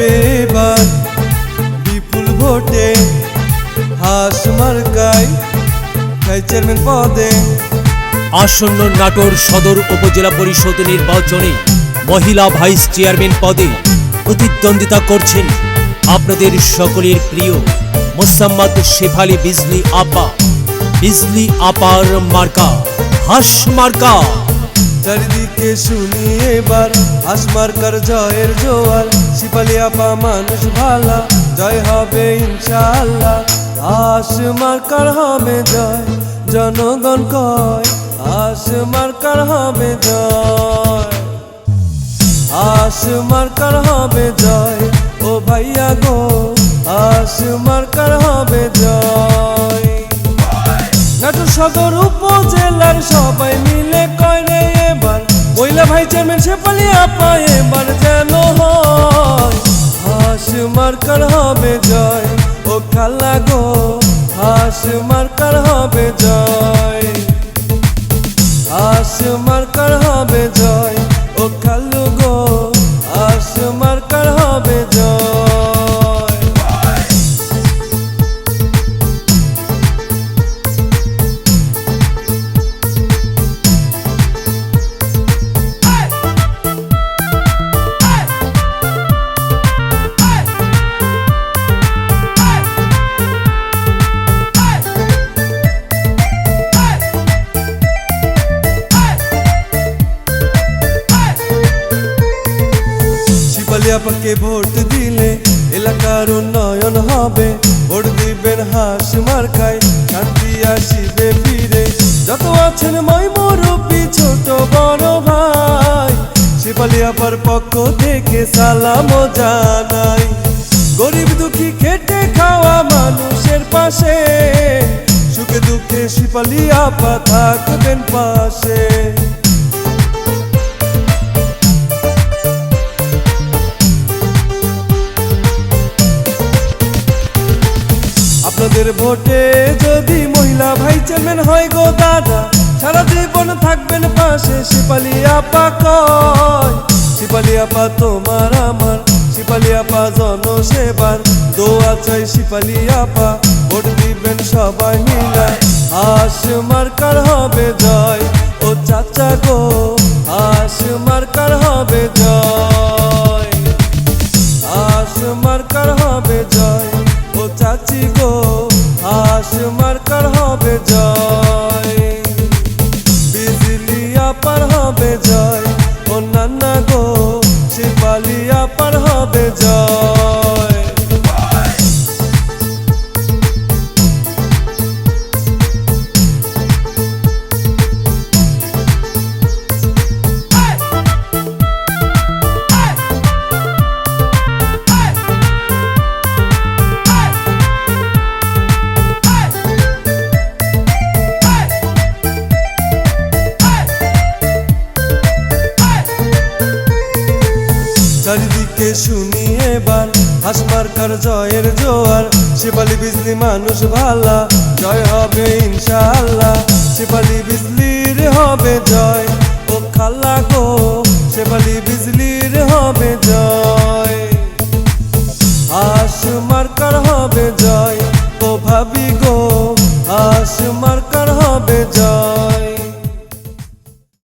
জিতবে এবার। বিপুল ভোটে হাস মার্কাই খাই চেয়ারম্যান পদে। আসন্ন নাটোর সদর উপজেলা পরিষদ নির্বাচনে মহিলা ভাইস চেয়ারম্যান পদে প্রতিদ্বন্দ্বিতা করছেন আপনাদের সকলের প্রিয় মোসাম্মদ শেফালি বিজলি আপা। বিজলি আপার মার্কা, হাস মার্কা। চারিদিকে শুনি এবার হাস মার্কার জয়ের জোয়ার। শিপালি আপা মানুষ ভালা, জয় হবে ইনশাআল্লাহ। হাস মার্কার হবে জয়, জনগণ কয় হাস মার্কার হবে জয়। হাস মার্কার হবে জয়, ও ভাইয়া গো হাস মার্কার হবে জয়। সদর ভাই চেয়ারম্যান শেফালি আপা এবার যেন হয়। হাস মার্কার হবে জয়, ও খালা গো, হাস মার্কার হবে জয়। হাস মার্কার হবে জয় শিপালি আপাকে ভোট দিলে এলাকার উন্নয়ন হবে। ভোট দিবেন হাস মার্কায় শান্তি আসিবে ফিরে। যত আছেন মাই মুরব্বী, ছোট বড় ভাই, শিপালি আপার পক্ষ থেকে সালাম জানাই। গরিব দুঃখী খেটে খাওয়া মানুষের পাশে, সুখে দুঃখে শিপালি আপা থাকবেন পাশে। আপনাদের ভোটে যদি মহিলা ভাই চেয়ারম্যান হয় গো দাদা, সারা জীবন থাকবেন পাশে শিপালি আপা কয়। শিপালি আপা তোমার আমার, শিপালি আপা জনসেবার। দোয়া চাই শিপালি আপা, ভোট দিবেন সবাই মিলা। হাস মার্কার হবে জয়, ও চাচা গো, হাস মার্কার হবে জয়। হাস মার্কার হবে জয় বিজলি আপার হবে জয় ও নান্না গো শিপালি পার হবে জয় চারিদিকে শুনি এবার, হাসমার্কার জয়ের জোয়ার। শিপালি বিজলি মানুষ ভালা, জয় হবে ইনশাআল্লাহ। শিপালি বিজলির হবে জয়, ও খালা গো, শিপালি বিজলির হবে জয়। হাস মার্কার হবে জয়, ও ভাবি গো হাস মার্কার হবে জয়